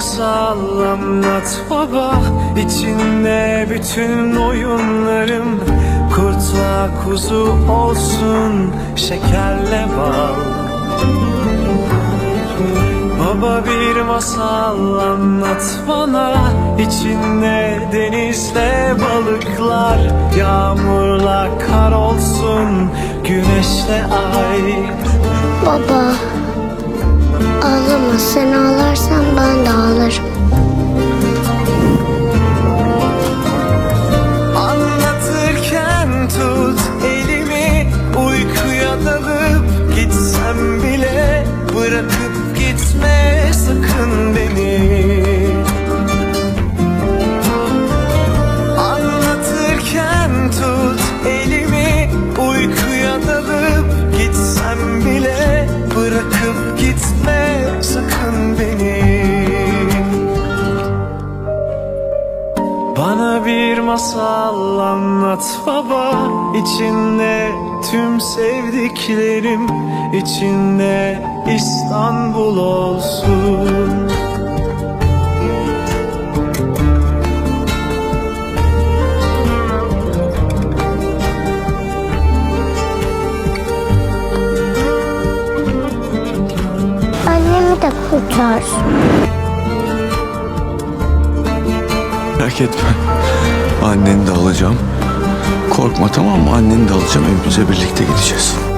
masal anlat baba. İçinde bütün oyunlarım Kurtla kuzu olsun şekerle bal. Baba bir masal anlat bana. İçinde denizle balıklar Yağmurla kar olsun Güneşle ay. Baba ağlama sen ağlarsan ben masal anlat baba İçinde tüm sevdiklerim içinde İstanbul olsun Annemi de kurtar. Merak etme. Anneni de alacağım. Korkma tamam mı? Anneni de alacağım. Evimize birlikte gideceğiz.